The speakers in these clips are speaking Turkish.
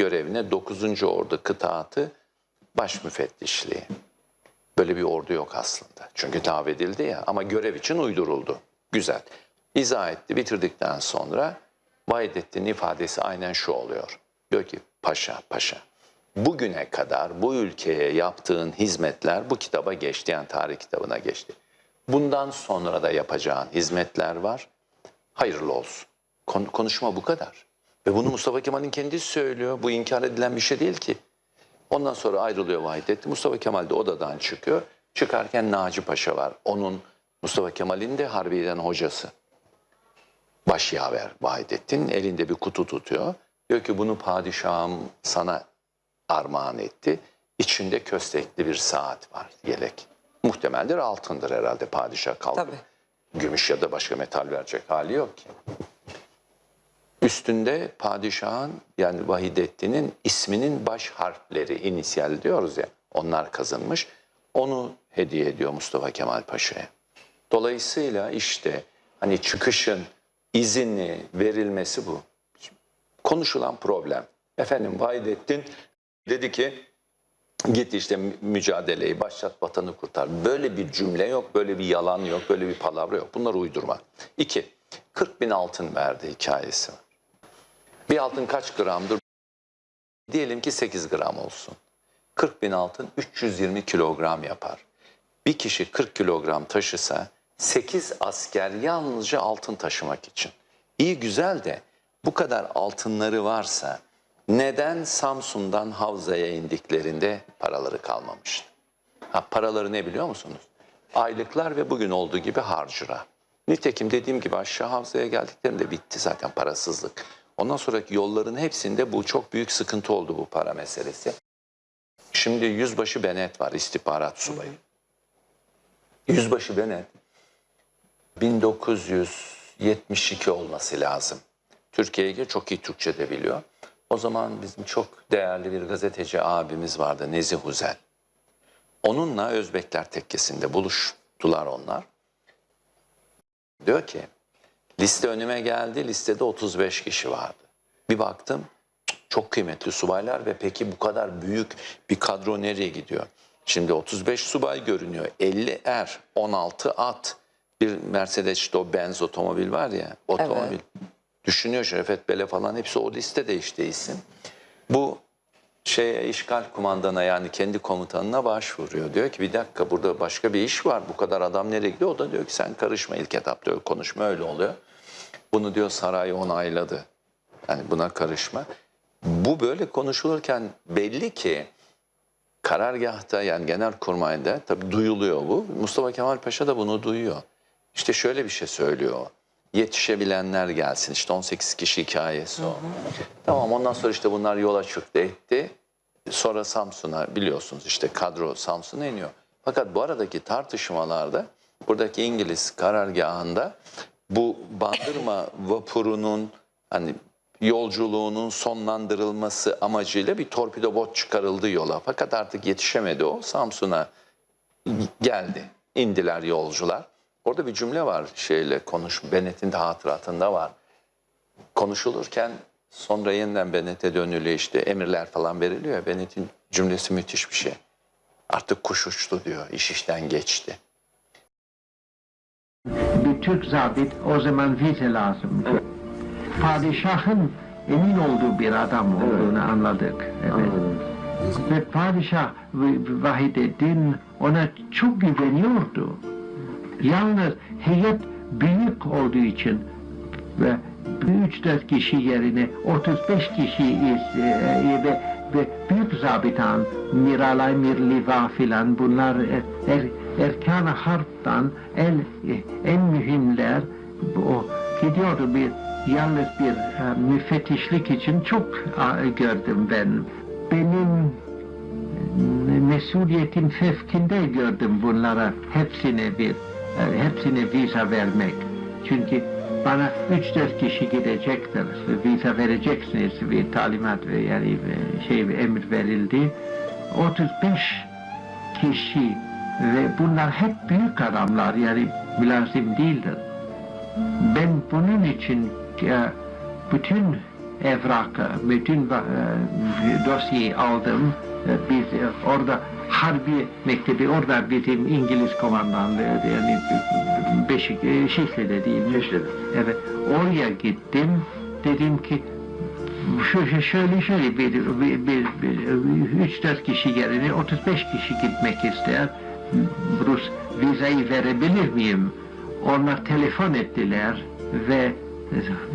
görevine 9. Ordu Kıtaatı Baş Müfettişliği. Böyle bir ordu yok aslında. Çünkü davet edildi ya ama görev için uyduruldu. Güzel. İzah etti. Bitirdikten sonra Vahidettin'in ifadesi aynen şu oluyor. Diyor ki paşa paşa bugüne kadar bu ülkeye yaptığın hizmetler bu kitaba geçti yani tarih kitabına geçti. Bundan sonra da yapacağın hizmetler var. Hayırlı olsun. Kon- konuşma bu kadar. Ve bunu Mustafa Kemal'in kendisi söylüyor. Bu inkar edilen bir şey değil ki. Ondan sonra ayrılıyor Vahidettin. Mustafa Kemal de odadan çıkıyor. Çıkarken Naci Paşa var. Onun Mustafa Kemal'in de Harbiye'den hocası. Başyaver Vahidettin elinde bir kutu tutuyor. Diyor ki bunu padişahım sana armağan etti. İçinde köstekli bir saat var, yelek. Muhtemeldir altındır herhalde padişah kalkıp. Tabii. Gümüş ya da başka metal verecek hali yok ki. Üstünde padişahın yani Vahidettin'in isminin baş harfleri, inisiyal diyoruz ya onlar kazınmış. Onu hediye ediyor Mustafa Kemal Paşa'ya. Dolayısıyla işte hani çıkışın izinli verilmesi bu. Konuşulan problem. Efendim Vahidettin dedi ki git işte mü- mücadeleyi başlat vatanı kurtar. Böyle bir cümle yok, böyle bir yalan yok, böyle bir palavra yok. Bunlar uydurma. İki, 40 bin altın verdi hikayesi. Bir altın kaç gramdır? Diyelim ki 8 gram olsun. 40 bin altın 320 kilogram yapar. Bir kişi 40 kilogram taşısa 8 asker yalnızca altın taşımak için. İyi güzel de bu kadar altınları varsa neden Samsun'dan Havza'ya indiklerinde paraları kalmamıştı? Ha, paraları ne biliyor musunuz? Aylıklar ve bugün olduğu gibi harcıra. Nitekim dediğim gibi aşağı Havza'ya geldiklerinde bitti zaten parasızlık. Ondan sonraki yolların hepsinde bu çok büyük sıkıntı oldu bu para meselesi. Şimdi Yüzbaşı Benet var istihbarat subayı. Yüzbaşı Benet 1972 olması lazım. Türkiye'ye çok iyi Türkçe de biliyor. O zaman bizim çok değerli bir gazeteci abimiz vardı Nezih Uzel. Onunla Özbekler tekkesinde buluştular onlar. Diyor ki liste önüme geldi listede 35 kişi vardı. Bir baktım çok kıymetli subaylar ve peki bu kadar büyük bir kadro nereye gidiyor? Şimdi 35 subay görünüyor. 50 er, 16 at. Bir Mercedes işte o Benz otomobil var ya otomobil. Düşünüyor Şerefet Bele falan hepsi o listede işte isim. Bu şeye işgal kumandana yani kendi komutanına başvuruyor. Diyor ki bir dakika burada başka bir iş var. Bu kadar adam nereye gidiyor? O da diyor ki sen karışma ilk etap diyor. Konuşma öyle oluyor. Bunu diyor saray onayladı. Yani buna karışma. Bu böyle konuşulurken belli ki karargahta yani genelkurmayda tabii duyuluyor bu. Mustafa Kemal Paşa da bunu duyuyor. İşte şöyle bir şey söylüyor. Yetişebilenler gelsin. İşte 18 kişi hikayesi o. Tamam ondan sonra işte bunlar yola çıktı etti. Sonra Samsun'a biliyorsunuz işte kadro Samsun'a iniyor. Fakat bu aradaki tartışmalarda buradaki İngiliz karargahında bu bandırma vapurunun hani yolculuğunun sonlandırılması amacıyla bir torpido bot çıkarıldı yola. Fakat artık yetişemedi o. Samsun'a geldi. İndiler yolcular. Orada bir cümle var şeyle konuş. Bennett'in de hatıratında var. Konuşulurken sonra yeniden Bennett'e dönülüyor işte emirler falan veriliyor. Bennett'in cümlesi müthiş bir şey. Artık kuş uçtu diyor. iş işten geçti. Bir Türk zabit o zaman vize lazım. Padişahın emin olduğu bir adam olduğunu anladık. Evet. Ve padişah V- Vahidettin ona çok güveniyordu. Yalnız heyet büyük olduğu için ve 3-4 kişi yerine 35 kişi is- e, ve, ve büyük zabitan Miralay Mirliva filan bunlar er, er, erkan harptan en, en mühimler o gidiyordu bir yalnız bir e, müfettişlik için çok e, gördüm ben. Benim mesuliyetin fevkinde gördüm bunlara hepsine bir e, hepsine vize vermek. Çünkü bana 3-4 kişi gidecektir. Vize vereceksiniz bir talimat ve yani bir şey emir verildi. 35 kişi ve bunlar hep büyük adamlar yani mülazim değildir. Ben bunun için e, bütün evrakı, bütün e, dosyayı aldım. E, Biz orada Harbi Mektebi, orada bizim İngiliz komandanlığı yani Beşik, Şişli'de değil mi? Evet, oraya gittim. Dedim ki şu, şöyle şöyle bir, bir, bir, bir, üç dört kişi yerine 35 kişi gitmek ister. Rus vizayı verebilir miyim? Onlar telefon ettiler ve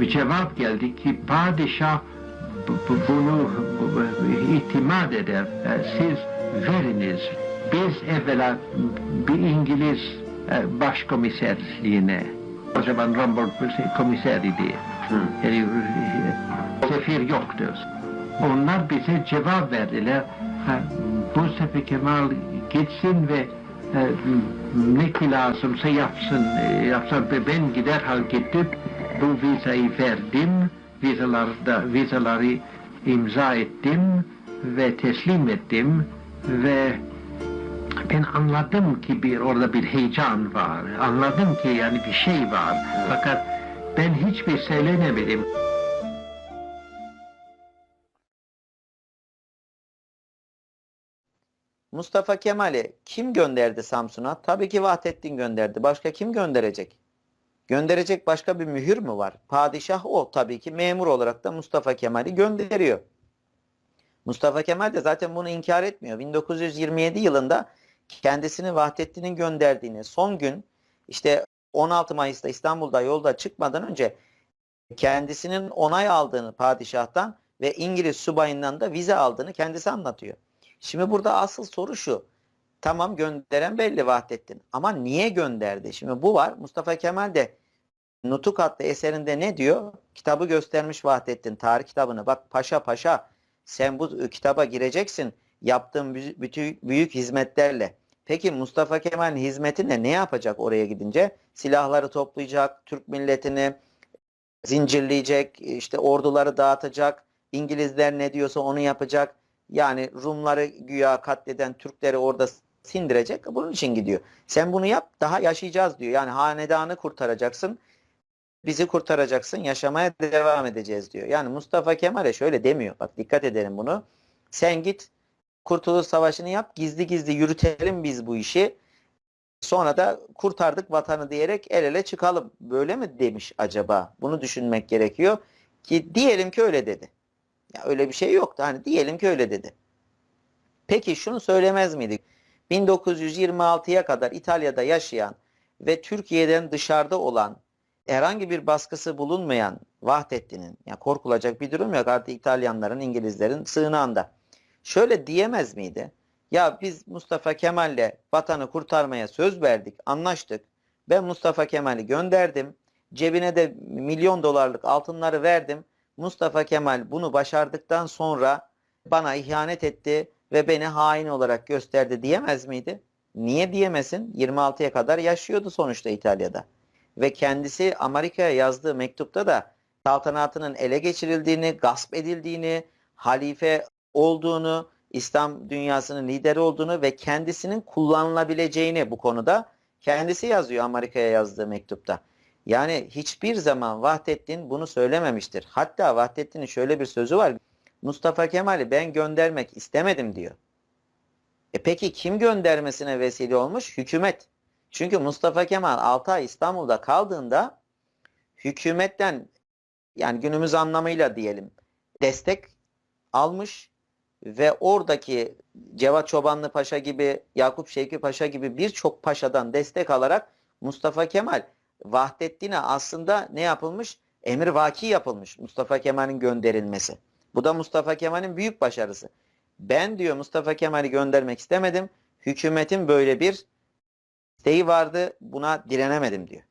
bir cevap geldi ki padişah bu- bu- bunu bu- bu- itimat eder. E, Siz veriniz. Biz evvela bir İngiliz e, başkomiserliğine o zaman Rombol komiser idi. Yani, e, sefir yoktu. Onlar bize cevap verdiler. Mustafa Kemal gitsin ve e, ne ki lazımsa yapsın. E, yapsın. Ben gider hal gidip bu vizayı verdim. Vizalarda, vizaları imza ettim ve teslim ettim ve ben anladım ki bir orada bir heyecan var. Anladım ki yani bir şey var. Fakat ben hiçbir söylenemedim. Mustafa Kemal'i kim gönderdi Samsun'a? Tabii ki Vahdettin gönderdi. Başka kim gönderecek? Gönderecek başka bir mühür mü var? Padişah o tabii ki memur olarak da Mustafa Kemal'i gönderiyor. Mustafa Kemal de zaten bunu inkar etmiyor. 1927 yılında kendisini Vahdettin'in gönderdiğini son gün işte 16 Mayıs'ta İstanbul'da yolda çıkmadan önce kendisinin onay aldığını padişahtan ve İngiliz subayından da vize aldığını kendisi anlatıyor. Şimdi burada asıl soru şu. Tamam gönderen belli Vahdettin ama niye gönderdi? Şimdi bu var. Mustafa Kemal de Nutuk adlı eserinde ne diyor? Kitabı göstermiş Vahdettin tarih kitabını. Bak paşa paşa sen bu kitaba gireceksin yaptığın bü- bütün büyük hizmetlerle. Peki Mustafa Kemal'in hizmeti ne? Ne yapacak oraya gidince? Silahları toplayacak, Türk milletini zincirleyecek, işte orduları dağıtacak, İngilizler ne diyorsa onu yapacak. Yani Rumları güya katleden Türkleri orada sindirecek. Bunun için gidiyor. Sen bunu yap daha yaşayacağız diyor. Yani hanedanı kurtaracaksın. Bizi kurtaracaksın. Yaşamaya devam edeceğiz diyor. Yani Mustafa Kemal'e şöyle demiyor. Bak dikkat edelim bunu. Sen git Kurtuluş Savaşı'nı yap. Gizli gizli yürütelim biz bu işi. Sonra da kurtardık vatanı diyerek el ele çıkalım. Böyle mi demiş acaba? Bunu düşünmek gerekiyor. Ki diyelim ki öyle dedi. Ya öyle bir şey yoktu. Hani diyelim ki öyle dedi. Peki şunu söylemez miydik? 1926'ya kadar İtalya'da yaşayan ve Türkiye'den dışarıda olan herhangi bir baskısı bulunmayan Vahdettin'in ya korkulacak bir durum yok artık İtalyanların, İngilizlerin sığınağında. Şöyle diyemez miydi? Ya biz Mustafa Kemal'le vatanı kurtarmaya söz verdik, anlaştık. Ben Mustafa Kemal'i gönderdim. Cebine de milyon dolarlık altınları verdim. Mustafa Kemal bunu başardıktan sonra bana ihanet etti ve beni hain olarak gösterdi diyemez miydi? Niye diyemesin? 26'ya kadar yaşıyordu sonuçta İtalya'da. Ve kendisi Amerika'ya yazdığı mektupta da saltanatının ele geçirildiğini, gasp edildiğini, halife olduğunu, İslam dünyasının lideri olduğunu ve kendisinin kullanılabileceğini bu konuda kendisi yazıyor Amerika'ya yazdığı mektupta. Yani hiçbir zaman Vahdettin bunu söylememiştir. Hatta Vahdettin'in şöyle bir sözü var. Mustafa Kemal'i ben göndermek istemedim diyor. E peki kim göndermesine vesile olmuş? Hükümet. Çünkü Mustafa Kemal 6 ay İstanbul'da kaldığında hükümetten yani günümüz anlamıyla diyelim destek almış ve oradaki Cevat Çobanlı Paşa gibi Yakup Şevki Paşa gibi birçok paşadan destek alarak Mustafa Kemal Vahdettin'e aslında ne yapılmış? Emir vaki yapılmış Mustafa Kemal'in gönderilmesi. Bu da Mustafa Kemal'in büyük başarısı. Ben diyor Mustafa Kemal'i göndermek istemedim. Hükümetin böyle bir isteği vardı. Buna direnemedim diyor.